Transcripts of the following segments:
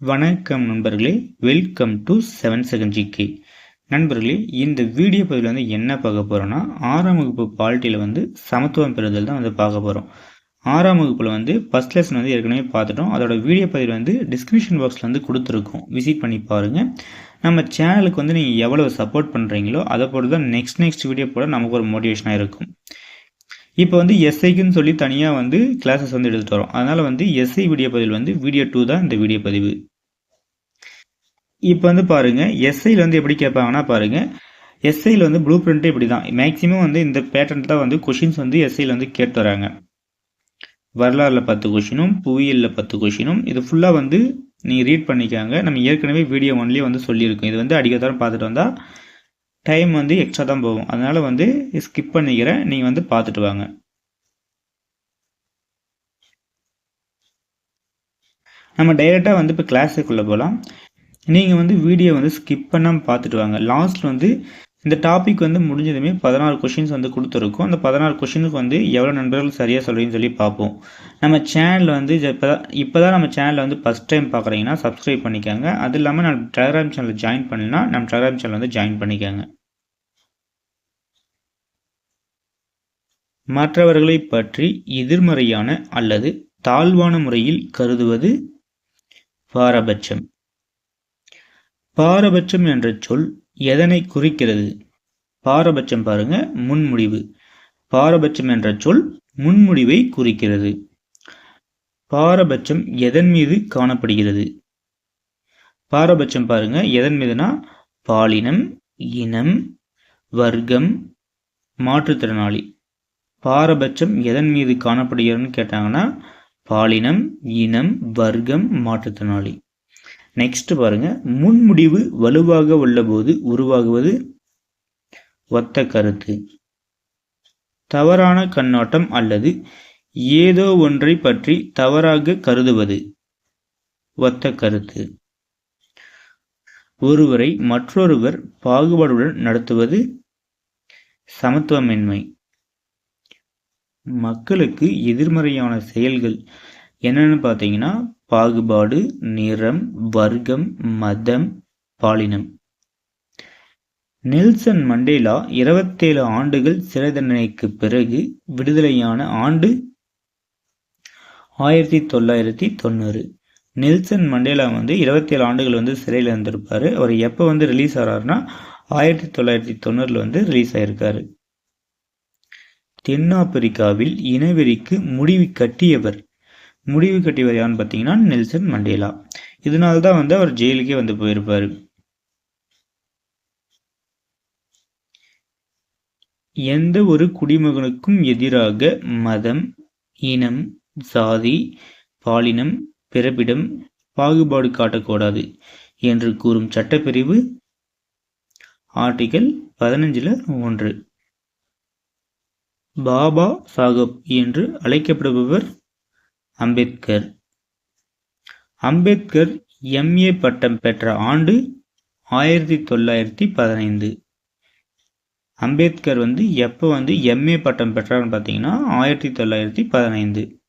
வணக்கம் நண்பர்களே. Welcome to seven second GK நண்பர்களே இந்த வீடியோ பதிவில் வந்து என்ன பார்க்க போகிறோன்னா ஆறாம் வகுப்பு பாலிட்டியில் வந்து சமத்துவம் பெறுதல் தான் வந்து பார்க்க போகிறோம் ஆறாம் வகுப்பில் வந்து ஃபஸ்ட் லெசன் வந்து ஏற்கனவே பார்த்துட்டோம். அதோட வீடியோ பதிவில் வந்து டிஸ்கிரிப்ஷன் பாக்ஸில் வந்து கொடுத்துருக்கோம். விசிட் பண்ணி பாருங்கள் நம்ம சேனலுக்கு வந்து நீங்கள் எவ்வளோ சப்போர்ட் பண்ணுறீங்களோ அதை பொறுத்து தான் நெக்ஸ்ட் நெக்ஸ்ட் வீடியோ போட நமக்கு ஒரு மோட்டிவேஷனாக இருக்கும். இப்போ வந்து எஸ்ஐக்குன்னு சொல்லி தனியாக வந்து கிளாஸஸ் வந்து எடுத்துகிட்டு வரோம். அதனால் வந்து எஸ்ஐ வீடியோ பதிவு வந்து வீடியோ டூ தான் இந்த வீடியோ பதிவு. இப்போ வந்து பாருங்கள் எஸ்ஐயில் வந்து எப்படி கேட்பாங்கன்னா பாருங்கள் எஸ்ஐயில் வந்து ப்ளூ பிரிண்ட்டு இப்படி தான் மேக்ஸிமம் வந்து இந்த பேட்டர்ன் தான் வந்து கொஷின்ஸ் வந்து எஸ்ஐயில் வந்து கேட்டு வராங்க. வரலாறில் பத்து கொஷினும் புவியியலில் பத்து கொஷினும் இது ஃபுல்லாக வந்து நீங்கள் ரீட் பண்ணிக்காங்க. நம்ம ஏற்கனவே வீடியோ ஒன்லேயே வந்து சொல்லியிருக்கோம். இது வந்து அடிக்கத்தாரம் பார்த்துட்டு வந்தால் டைம் வந்து எக்ஸ்ட்ரா தான் போகும். அதனால் வந்து ஸ்கிப் பண்ணிக்கிறேன் நீங்கள் வந்து பார்த்துட்டு வாங்க. நம்ம டைரெக்டாக வந்து இப்போ கிளாஸுக்குள்ளே போகலாம் நீங்கள் வந்து வீடியோ வந்து ஸ்கிப் பண்ணாமல் பார்த்துட்டு வாங்க. லாஸ்ட்டில் வந்து இந்த டாபிக் வந்து முடிஞ்சதுமே பதினாறு கொஷின்ஸ் வந்து கொடுத்துருக்கோம். அந்த பதினாறு கொஷினுக்கு வந்து எவ்வளோ நண்பர்கள் சரியாக சொல்கிறீங்கன்னு சொல்லி பார்ப்போம். நம்ம சேனலில் வந்து இப்போ தான் இப்போ தான் நம்ம சேனலில் வந்து ஃபஸ்ட் டைம் பார்க்குறீங்கன்னா சப்ஸ்கிரைப் பண்ணிக்கோங்க. அது இல்லாமல் நம்ம டெலகிராம் சேனலில் ஜாயின் பண்ணலாம் நம்ம டெலகிராம் சேனல் வந்து ஜாயின் பண்ணிக்கோங்க. மற்றவர்களை பற்றி எதிர்மறையான அல்லது தாழ்வான முறையில் கருதுவது பாரபட்சம். பாரபட்சம் என்ற சொல் எதனை குறிக்கிறது? பாரபட்சம் பாருங்க முன்முடிவு. பாரபட்சம் என்ற சொல் முன்முடிவை குறிக்கிறது. பாரபட்சம் எதன் மீது காணப்படுகிறது? பாரபட்சம் பாருங்க எதன் மீதுனா? பாலினம் இனம் வர்க்கம் மாற்றுத்திறனாளி. பாரபட்சம் எதன் மீது காணப்படுகிறதுன்னு கேட்டாங்கன்னா பாலினம் இனம் வர்க்கம் மாற்றுத்திறனாளி. நெக்ஸ்ட் பாருங்க. முன்முடிவு வலுவாக உள்ளபோது உருவாகுவது ஒத்த கருத்து. தவறான கண்ணோட்டம் அல்லது ஏதோ ஒன்றை பற்றி தவறாக கருதுவது ஒத்த கருத்து. ஒருவரை மற்றொருவர் பாகுபாடுடன் நடத்துவது சமத்துவமின்மை. மக்களுக்கு எதிர்மறையான செயல்கள் என்னென்னு பார்த்தீங்கன்னா பாகுபாடு நிறம் வர்க்கம் மதம் பாலினம். நெல்சன் மண்டேலா இருபத்தேழு ஆண்டுகள் சிறை தண்டனைக்கு பிறகு விடுதலையான ஆண்டு ஆயிரத்தி தொள்ளாயிரத்தி தொண்ணூறு. நெல்சன் மண்டேலா வந்து இருபத்தேழு ஆண்டுகள் வந்து சிறையில் இருந்திருப்பார். அவர் எப்போ வந்து ரிலீஸ் ஆகிறாருன்னா ஆயிரத்தி தொள்ளாயிரத்தி தொண்ணூறில் வந்து ரிலீஸ் ஆயிருக்காரு. தென்னாப்பிரிக்காவில் இனவெறிக்கு முடிவு கட்டியவர் முடிவு கட்டியவர் யாருன்னு பார்த்தீங்கன்னா நெல்சன் மண்டேலா. இதனால தான் வந்து அவர் ஜெயிலுக்கே வந்து போயிருப்பார். எந்த ஒரு குடிமகனுக்கும் எதிராக மதம் இனம் சாதி பாலினம் பிறப்பிடம் பாகுபாடு காட்டக்கூடாது என்று கூறும் சட்டப்பிரிவு ஆர்டிகல் பதினஞ்சில் ஒன்று. பாபா சாஹப் என்று அழைக்கப்படுபவர் அம்பேத்கர். அம்பேத்கர் எம்ஏ பட்டம் பெற்ற ஆண்டு ஆயிரத்தி தொள்ளாயிரத்தி பதினைந்து. அம்பேத்கர் வந்து எப்போ வந்து எம்ஏ பட்டம் பெற்றார்னு பார்த்தீங்கன்னா ஆயிரத்தி தொள்ளாயிரத்தி பதினைந்து.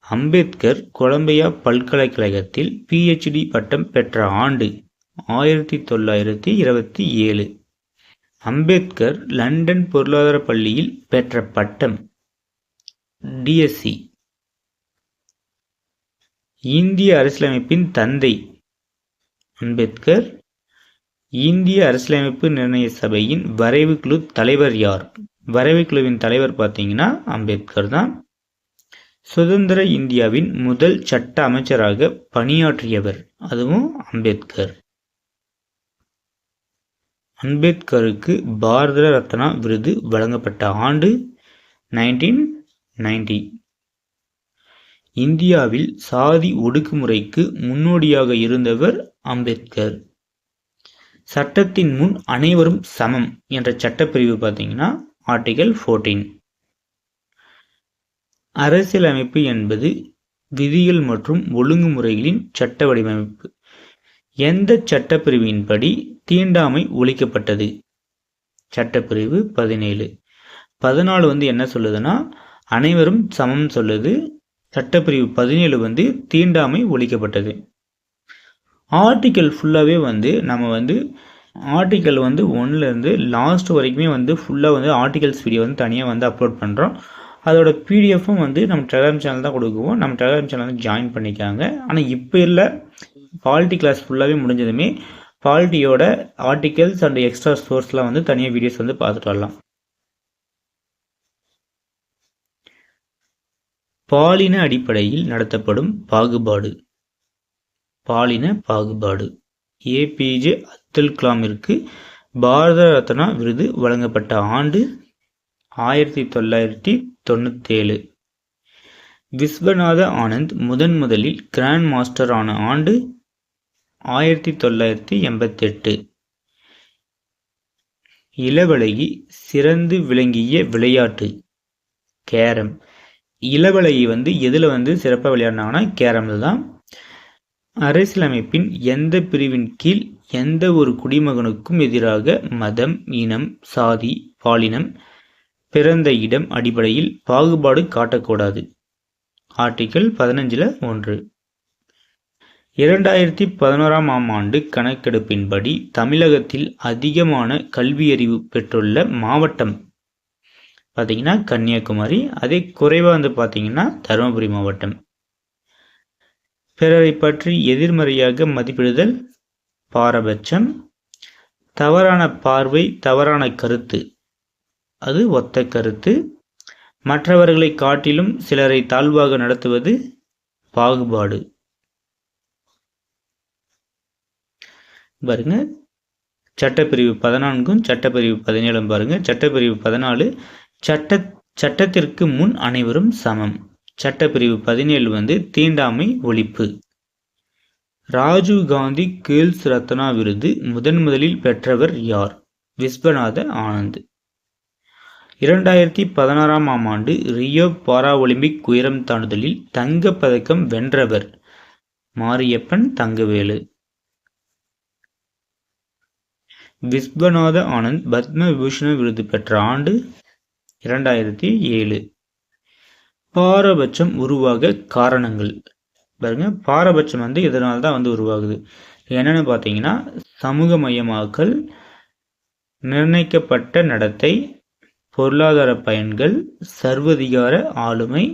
அம்பேத்கர் கொலம்பியா பல்கலைக்கழகத்தில் பிஹெச்டி பட்டம் பெற்ற ஆண்டு ஆயிரத்தி தொள்ளாயிரத்தி இருபத்தி ஏழு. அம்பேத்கர் லண்டன் பொருளாதார பள்ளியில் பெற்ற பட்டம் டிஎஸ்சி இந்திய அரசியலமைப்பின் தந்தை அம்பேத்கர் இந்திய அரசியலமைப்பு நிர்ணய சபையின் வரைவு குழு தலைவர் யார்? வரைவு குழுவின் தலைவர் பார்த்தீங்கன்னா அம்பேத்கர் தான். சுதந்திர இந்தியாவின் முதல் சட்ட அமைச்சராக பணியாற்றியவர் அதுவும் அம்பேத்கர். அம்பேத்கருக்கு பாரத ரத்னா விருது வழங்கப்பட்ட ஆண்டு நைன்டீன் நைன்டி இந்தியாவில் சாதி ஒடுக்குமுறைக்கு முன்னோடியாக இருந்தவர் அம்பேத்கர். சட்டத்தின் முன் அனைவரும் சமம் என்ற சட்டப்பிரிவு பார்த்தீங்கன்னா ஆர்டிகல் ஃபோர்டீன். அரசியலமைப்பு என்பது விதிகள் மற்றும் ஒழுங்குமுறைகளின் சட்ட வடிவமைப்பு. எந்த சட்டப்பிரிவின்படி தீண்டாமை ஒழிக்கப்பட்டது? சட்டப்பிரிவு பதினேழு. பதினாலு வந்து என்ன சொல்லுதுன்னா அனைவரும் சமம் சொல்லுது சட்டப்பிரிவு பதினேழு வந்து தீண்டாமை ஒழிக்கப்பட்டது. ஆர்டிக்கல் ஃபுல்லாகவே வந்து நம்ம வந்து ஆர்டிக்கல் வந்து ஒன்லேருந்து லாஸ்ட் வரைக்குமே வந்து ஃபுல்லாக வந்து ஆர்டிகல்ஸ் வீடியோ வந்து தனியாக வந்து அப்லோட் பண்ணுறோம் அதோட பிடிஎஃப்பும் வந்து நம்ம டெலிகிராம் சேனல் தான் கொடுக்குவோம். நம்ம டெலிகிராம் சேனல் வந்து ஜாயின் பண்ணிக்காங்க. ஆனால் இப்போ இல்லை. பாலிட்டி கிளாஸ் ஃபுல்லாகவே முடிஞ்சதுமே பாலிட்டியோட ஆர்டிகல்ஸ் அண்ட் எக்ஸ்ட்ரா சோர்ஸ்லாம் வந்து தனியாக வீடியோஸ் வந்து பார்த்துட்டு வரலாம். பாலின அடிப்படையில் நடத்தப்படும் பாகுபாடு. பாலின பாகுபாடு. ஏபிஜே அப்துல் கலாமிற்கு பாரத ரத்னா விருது வழங்கப்பட்ட ஆண்டு ஆயிரத்தி தொள்ளாயிரத்தி தொண்ணூத்தேழு. விஸ்வநாத ஆனந்த் முதன் முதலில் கிராண்ட் மாஸ்டர் ஆன ஆண்டு ஆயிரத்தி தொள்ளாயிரத்தி எண்பத்தெட்டு. இளவழகி சிறந்து விளங்கிய விளையாட்டு கேரம். இளவலையை வந்து எதில் வந்து சிறப்பாக விளையாடினாங்கன்னா கேரமில் தான். அரசியலமைப்பின் எந்த பிரிவின் கீழ் எந்த ஒரு குடிமகனுக்கும் எதிராக மதம் இனம் சாதி பாலினம் பிறந்த இடம் அடிப்படையில் பாகுபாடு காட்டக்கூடாது. ஆர்டிக்கல் பதினஞ்சில் ஒன்று. இரண்டாயிரத்தி பதினோராம் ஆம் ஆண்டு கணக்கெடுப்பின்படி தமிழகத்தில் அதிகமான கல்வியறிவு பெற்றுள்ள மாவட்டம் பார்த்தீங்கன்னா கன்னியாகுமரி அதே குறைவாக வந்து பார்த்தீங்கன்னா தருமபுரி மாவட்டம். பிறரை பற்றி எதிர்மறையாக மதிப்பிடுதல் பாரபட்சம். தவறான பார்வை தவறான கருத்து அது ஒத்த கருத்து. மற்றவர்களை காட்டிலும் சிலரை தாழ்வாக நடத்துவது பாகுபாடு. பாருங்க சட்டப்பிரிவு பதினான்கும் சட்டப்பிரிவு பதினேழும் பாருங்க. சட்டப்பிரிவு பதினாலு சட்ட சட்டத்திற்கு முன் அனைவரும் சமம். சட்டப்பிரிவு பதினேழு வந்து தீண்டாமை ஒழிப்பு. ராஜீவ் காந்தி கேர்ள்ஸ் ரத்னா விருது முதன் முதலில் பெற்றவர் யார்? விஸ்வநாத ஆனந்த். இரண்டாயிரத்தி பதினாறாம் ஆம் ஆண்டு ரியோ பாரா ஒலிம்பிக் உயரம் தாண்டுதலில் தங்கப் பதக்கம் வென்றவர் மாரியப்பன் தங்கவேலு. விஸ்வநாத ஆனந்த் பத்ம விபூஷண விருது பெற்ற ஆண்டு இரண்டாயிரத்தி ஏழு. பாரபட்சம் உருவாக காரணங்கள். பாருங்க பாரபட்சம் வந்து இதனால தான் வந்து உருவாகுது? என்னென்னு பார்த்தீங்கன்னா சமூக மையமாக்கல் நிர்ணயிக்கப்பட்ட நடத்தை பொருளாதார பயன்கள் சர்வதிகார ஆளுமை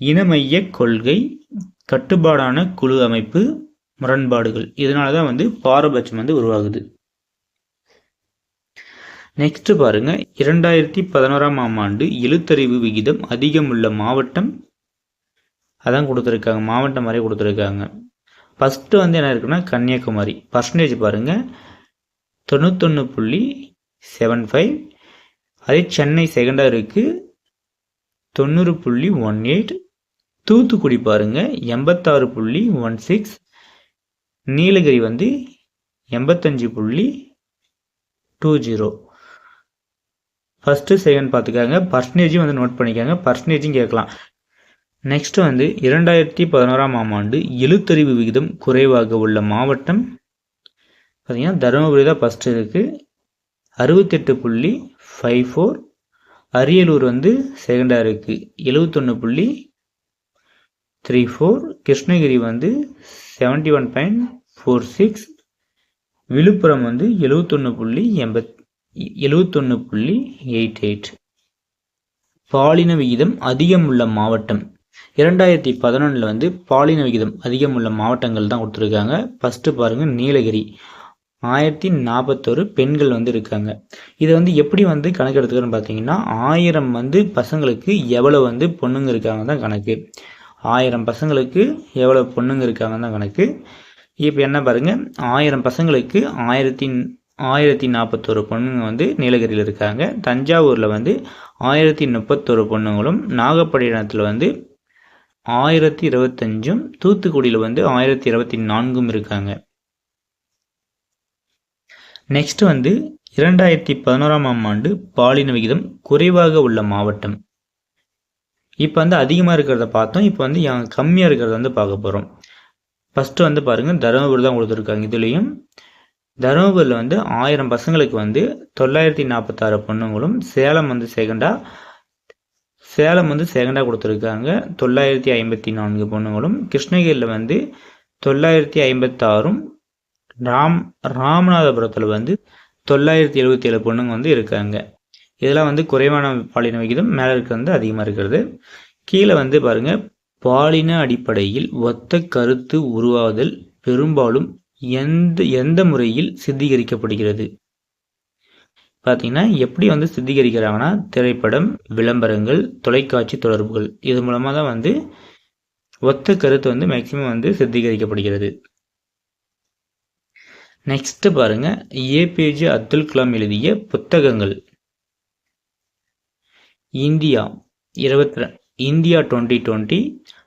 இனமைய கொள்கை கட்டுப்பாடான குழு அமைப்பு முரண்பாடுகள். இதனால தான் வந்து பாரபட்சம் வந்து உருவாகுது. நெக்ஸ்ட் பாருங்க. இரண்டாயிரத்தி பதினோராம் ஆம் ஆண்டு எழுத்தறிவு விகிதம் அதிகம் உள்ள மாவட்டம் அதான் கொடுத்துருக்காங்க. மாவட்டம் மாதிரி கொடுத்துருக்காங்க. ஃபஸ்ட்டு வந்து என்ன இருக்குன்னா கன்னியாகுமரி. பர்சன்டேஜ் பாருங்கள் தொண்ணூத்தொன்று புள்ளி செவன் ஃபைவ் அதே சென்னை செகண்டாக இருக்குது தொண்ணூறு புள்ளி ஒன் எயிட் தூத்துக்குடி பாருங்கள் எண்பத்தாறு புள்ளி ஒன் சிக்ஸ் நீலகிரி வந்து எண்பத்தஞ்சு புள்ளி டூ ஜீரோ ஃபஸ்ட்டு செகண்ட் பார்த்துக்காங்க. பர்சன்டேஜும் வந்து நோட் பண்ணிக்காங்க. பர்சன்டேஜும் கேட்கலாம். நெக்ஸ்ட் வந்து இரண்டாயிரத்தி பதினோராம் ஆம் ஆண்டு எழுத்தறிவு விகிதம் குறைவாக உள்ள மாவட்டம் பார்த்தீங்கன்னா தருமபுரி தான் ஃபஸ்ட்டு இருக்குது அறுபத்தெட்டு புள்ளி ஃபைவ் ஃபோர் அரியலூர் வந்து செகண்டாக இருக்குது எழுபத்தொன்று புள்ளி த்ரீ ஃபோர் கிருஷ்ணகிரி வந்து seventy one point four six Villupuram வந்து எழுபத்தொன்று புள்ளி எண்பத் எழுவத்தொன்று புள்ளி எயிட் எயிட். பாலின விகிதம் அதிகம் உள்ள மாவட்டம். இரண்டாயிரத்தி பதினொன்றில் வந்து பாலின விகிதம் அதிகம் உள்ள மாவட்டங்கள் தான் கொடுத்துருக்காங்க. ஃபஸ்ட்டு பாருங்கள் நீலகிரி. ஆயிரத்தி நாற்பத்தொரு பெண்கள் வந்து இருக்காங்க. இதை வந்து எப்படி வந்து கணக்கு எடுத்துக்கிறோன்னு பார்த்தீங்கன்னா ஆயிரம் வந்து பசங்களுக்கு எவ்வளோ வந்து பொண்ணுங்க இருக்காங்க தான் கணக்கு. ஆயிரம் பசங்களுக்கு எவ்வளோ பொண்ணுங்க இருக்காங்க தான் கணக்கு. இப்போ என்ன பாருங்கள் ஆயிரம் பசங்களுக்கு ஆயிரத்தி ஆயிரத்தி நாற்பத்தொரு பொண்ணுங்க வந்து நீலகிரியில் இருக்காங்க. தஞ்சாவூரில் வந்து ஆயிரத்தி முப்பத்தொரு பொண்ணுங்களும் நாகப்பட்டினத்தில் வந்து ஆயிரத்தி இருபத்தஞ்சும் தூத்துக்குடியில் வந்து ஆயிரத்தி இருபத்தி நான்கும் இருக்காங்க. நெக்ஸ்ட் வந்து இரண்டாயிரத்தி பதினோராம் ஆம் ஆண்டு பாலின விகிதம் குறைவாக உள்ள மாவட்டம். இப்போ வந்து அதிகமாக இருக்கிறத பார்த்தோம். இப்போ வந்து கம்மியாக இருக்கிறத வந்து பார்க்க போகிறோம் ஃபஸ்ட்டு வந்து பாருங்கள் தருமபுரி தான் கொடுத்துருக்காங்க. இதுலேயும் தருமபுரியில் வந்து ஆயிரம் பசங்களுக்கு வந்து தொள்ளாயிரத்தி நாற்பத்தாறு பொண்ணுங்களும் சேலம் வந்து செகண்டாக சேலம் வந்து செகண்டாக கொடுத்துருக்காங்க. தொள்ளாயிரத்தி ஐம்பத்தி நான்கு பொண்ணுங்களும் கிருஷ்ணகிரியில் வந்து தொள்ளாயிரத்தி ஐம்பத்தாறும் ராம் ராமநாதபுரத்தில் வந்து தொள்ளாயிரத்தி எழுபத்தி ஏழு பொண்ணுங்க வந்து இருக்காங்க. இதெல்லாம் வந்து குறைவான பாலின விகிதம் மேலே இருக்க வந்து அதிகமாக இருக்கிறது. கீழே வந்து பாருங்க பாலின அடிப்படையில் ஒத்த கருத்து உருவாதல் பெரும்பாலும் எந்த எந்த முறையில் சித்தீகரிக்கப்படுகிறது? பார்த்தீங்கன்னா எப்படி வந்து சித்தீகரிக்கிறாங்கன்னா திரைப்படம் விளம்பரங்கள் தொலைக்காட்சி தொடர்புகள். இது மூலமாக தான் வந்து ஒத்த கருத்து வந்து மேக்சிமம் வந்து சித்தீகரிக்கப்படுகிறது. நெக்ஸ்ட் பாருங்க. ஏபிஜே அப்துல் கலாம் எழுதிய புத்தகங்கள். இந்தியா இருபத்தி இந்தியா டுவெண்ட்டி டுவெண்ட்டி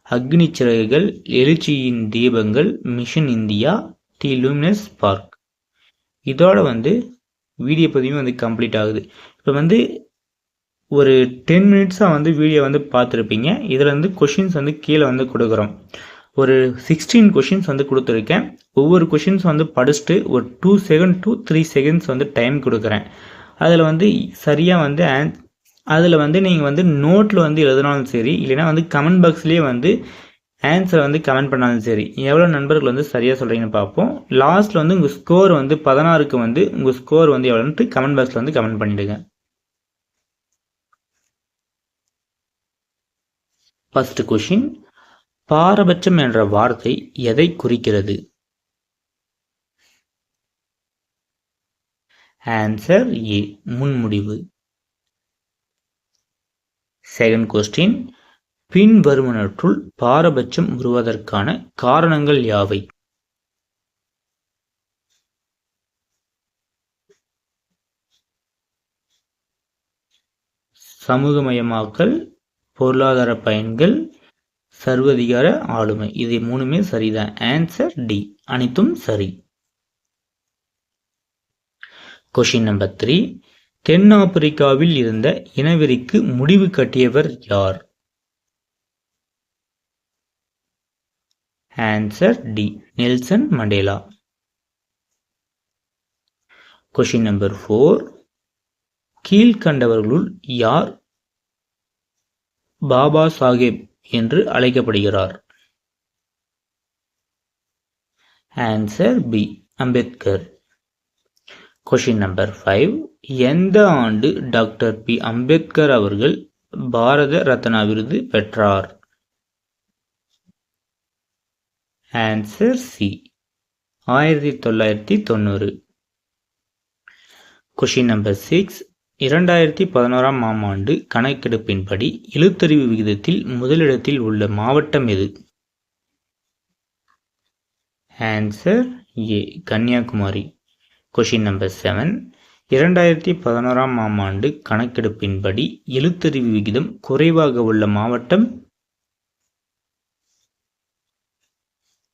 அக்னி சிறகுகள் எழுச்சியின் தீபங்கள் Mission India the luminous spark இதோட வந்து வீடியோ பதிவும் வந்து கம்ப்ளீட் ஆகுது. இப்போ வந்து ஒரு டென் மினிட்ஸாக வந்து வீடியோ வந்து பார்த்துருப்பீங்க. இதில் வந்து கொஷின்ஸ் வந்து கீழே வந்து கொடுக்குறோம். ஒரு சிக்ஸ்டீன் கொஷின்ஸ் வந்து கொடுத்துருக்கேன். ஒவ்வொரு கொஷின்ஸ் வந்து படிச்சுட்டு ஒரு two second two three seconds வந்து டைம் கொடுக்குறேன். அதில் வந்து சரியாக வந்து ஆன் அதில் வந்து நீங்கள் வந்து நோட்டில் வந்து எழுதினாலும் சரி இல்லைனா வந்து கமெண்ட் பாக்ஸ்லேயே வந்து ஆன்சரை வந்து கமெண்ட் பண்ணாலும் சரி. எவ்வளோ நண்பர்கள் வந்து சரியாக சொல்கிறீங்கன்னு பார்ப்போம். லாஸ்ட்டில் வந்து உங்கள் ஸ்கோர் வந்து பதினாறுக்கு வந்து உங்கள் ஸ்கோர் வந்து எவ்வளோன்ட்டு கமெண்ட் பாக்ஸில் வந்து கமெண்ட் பண்ணிவிடுங்க ஃபஸ்ட்டு கொஷின் பாரபட்சம் என்ற வார்த்தை எதை குறிக்கிறது? ஆன்சர் ஏ முன்முடிவு. செகண்ட் கொஸ்டின் பின்வருவனற்றுள் பாரபட்சம் உருவதற்கான காரணங்கள் யாவை? சமூகமயமாக்கல் பொருளாதார பயன்கள் சர்வதிகார ஆளுமை. இது மூணுமே சரிதான். ஆன்சர் டி அனைத்தும் சரி. கொஷின் நம்பர் த்ரீ தென்னாப்பிரிக்காவில் இருந்த இனவெறிக்கு முடிவு கட்டியவர் யார்? Answer D Nelson Mandela question number four கீழ்கண்டவர்களுள் யார் பாபா சாஹேப் என்று அழைக்கப்படுகிறார்? Answer B Ambedkar. Question number five எந்த ஆண்டு டாக்டர் பி. அம்பேத்கர் அவர்கள் பாரத ரத்னா விருது பெற்றார்? ஆன்சர் சி ஆயிரத்தி தொள்ளாயிரத்தி தொண்ணூறு. கொஷின் நம்பர் சிக்ஸ் இரண்டாயிரத்தி பதினோராம் ஆம் ஆண்டு கணக்கெடுப்பின்படி எழுத்தறிவு விகிதத்தில் முதலிடத்தில் உள்ள மாவட்டம் எது? Answer A Kanyakumari. Question number seven இரண்டாயிரத்தி பதினோராம் ஆம் ஆண்டு கணக்கெடுப்பின்படி எழுத்தறிவு விகிதம் குறைவாக உள்ள மாவட்டம்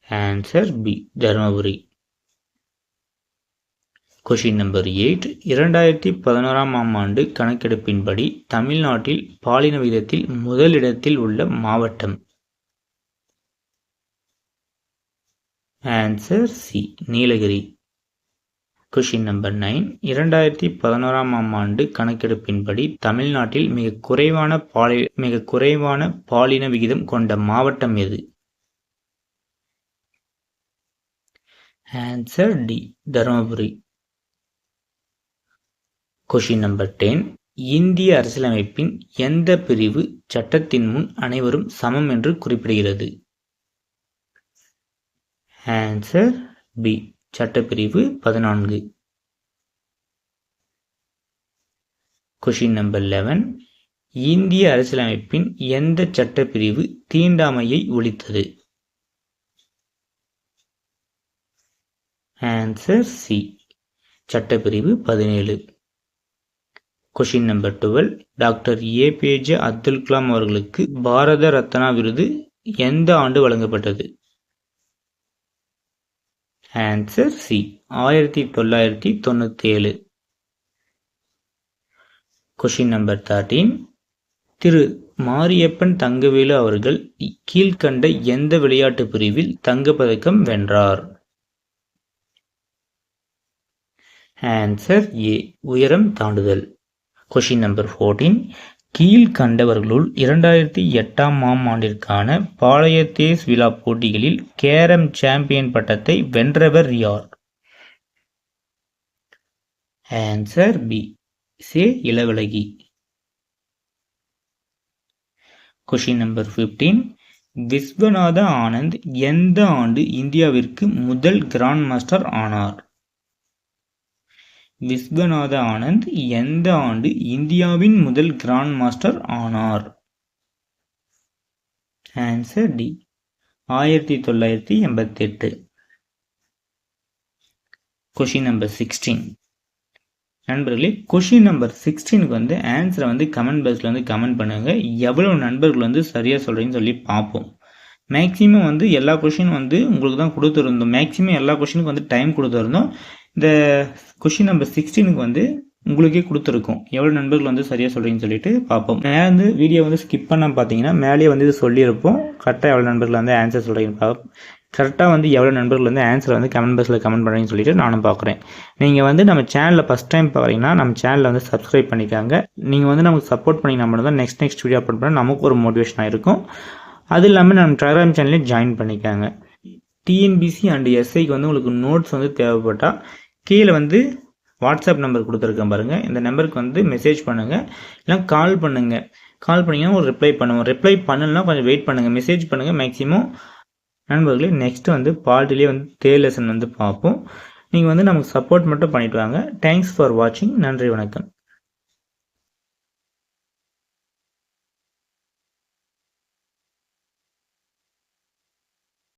answer B Dharmapuri. Question number eight இரண்டாயிரத்தி பதினோராம் ஆம் ஆண்டு கணக்கெடுப்பின்படி தமிழ்நாட்டில் பாலின விகிதத்தில் முதலிடத்தில் உள்ள மாவட்டம். Answer C Nilgiri. Question number nine இரண்டாயிரத்தி பதினோராம் ஆம் ஆண்டு கணக்கெடுப்பின்படி தமிழ்நாட்டில் மிக குறைவான பாலி மிக குறைவான பாலின விகிதம் கொண்ட மாவட்டம் எது? Answer D Dharmapuri question number ten இந்திய அரசியலமைப்பின் எந்த பிரிவு சட்டத்தின் முன் அனைவரும் சமம் என்று குறிப்பிடுகிறது? ஆன்சர் பி சட்டப்பிரிவு பதினான்கு. கொஷின் நம்பர் லெவன் இந்திய அரசியலமைப்பின் எந்த சட்டப்பிரிவு தீண்டாமையை ஒழித்தது? ஆன்சர் சி சட்டப்பிரிவு பதினேழு. Question number twelve doctor APJ Abdul Kalam அவர்களுக்கு பாரத ரத்னா விருது எந்த ஆண்டு வழங்கப்பட்டது? ஆன்சர் சி ஆயிரத்தி தொள்ளாயிரத்தி தொண்ணூத்தி ஏழு question number thirteen Thiru. Mariyappan Thangavelu அவர்கள் கீழ்கண்ட எந்த விளையாட்டு பிரிவில் தங்கப்பதக்கம் வென்றார்? ஆன்சர் ஏ உயரம் தாண்டுதல். கொஷின் நம்பர் ஃபோர்டீன் கீழ்கண்டவர்களுள் இரண்டாயிரத்தி எட்டாம் ஆம் ஆண்டிற்கான பாளையத்தேஸ் விழா போட்டிகளில் கேரம் சாம்பியன் பட்டத்தை வென்றவர் யார்? ஆன்சர் பி சே Ilavazhagi. Question number fifteen Viswanatha Anand எந்த ஆண்டு இந்தியாவிற்கு முதல் கிராண்ட் மாஸ்டர் ஆனார்? விஸ்வநாத ஆனந்த் எந்த ஆண்டு இந்தியாவின் முதல் கிராண்ட் மாஸ்டர் ஆனார்? ஆன்சர் டி ஆயிரத்தி தொள்ளாயிரத்தி எண்பத்தி எட்டு கொஷின் நம்பர் சிக்ஸ்டீன் நண்பர்களே கொஷின் நம்பர் சிக்ஸ்டீனுக்கு வந்து ஆன்சரை வந்து கமெண்ட் பாக்ஸில் வந்து கமெண்ட் பண்ணுங்கள் எவ்வளோ நண்பர்கள் வந்து சரியாக சொல்கிறீங்கன்னு சொல்லி பார்ப்போம். மேக்ஸிமம் வந்து எல்லா கொஷினும் வந்து உங்களுக்கு தான் கொடுத்துருந்தோம். மேக்ஸிமம் எல்லா கொஷினுக்கும் வந்து டைம் கொடுத்துருந்தோம். இந்த கொஷின் நம்பர் சிக்ஸ்டீனுக்கு வந்து உங்களுக்கே கொடுத்துருக்கோம். எவ்வளோ நண்பர்கள் வந்து சரியாக சொல்கிறீங்கன்னு சொல்லிட்டு பார்ப்போம். மேலே வந்து வீடியோ வந்து ஸ்கிப் பண்ண பார்த்தீங்கன்னா மேலேயே வந்து இது சொல்லியிருப்போம். கரெக்டாக எவ்வளோ நண்பர்கள் வந்து ஆன்சர் சொல்கிறீங்கன்னு பார்ப்போம். கரெக்டாக வந்து எவ்வளோ நண்பர்கள் வந்து ஆன்சர் வந்து கமெண்ட் பாக்ஸில் கமெண்ட் பண்ணுறீங்கன்னு சொல்லிட்டு நானும் பார்க்குறேன். நீங்கள் வந்து நம்ம சேனலில் ஃபஸ்ட் டைம் பார்க்குறீங்கன்னா நம்ம சேனலில் வந்து சப்ஸ்கிரைப் பண்ணிக்காங்க. நீங்கள் வந்து நமக்கு சப்போர்ட் பண்ணிங்கன்னா மட்டும் தான் நெக்ஸ்ட் நெக்ஸ்ட் வீடியோ அப்லோட் பண்ண நமக்கு ஒரு மோட்டிவேஷனாக இருக்கும். அது இல்லாமல் நம்ம டெலிகிராம் சேனல்லையும் ஜாயின் பண்ணிக்காங்க. டிஎன்பிசி அண்ட் எஸ்ஐக்கு வந்து உங்களுக்கு நோட்ஸ் வந்து தேவைப்பட்டால் கீழே வந்து வாட்ஸ்அப் நம்பர் கொடுத்துருக்கேன் பாருங்கள் இந்த நம்பருக்கு வந்து மெசேஜ் பண்ணுங்கள் இல்லை கால் பண்ணுங்கள் கால் பண்ணிங்கன்னா ஒரு ரிப்ளை பண்ணுவோம். ரிப்ளை பண்ணலன்னா கொஞ்சம் வெயிட் பண்ணுங்கள் மெசேஜ் பண்ணுங்கள் மேக்ஸிமம் நண்பர்களே நெக்ஸ்ட் வந்து பாட்டிலே வந்து தே லெசன் வந்து பார்ப்போம். நீங்கள் வந்து நமக்கு சப்போர்ட் மட்டும் பண்ணிவிட்டு வாங்க. தேங்க்ஸ் ஃபார் வாட்சிங் நன்றி வணக்கம்.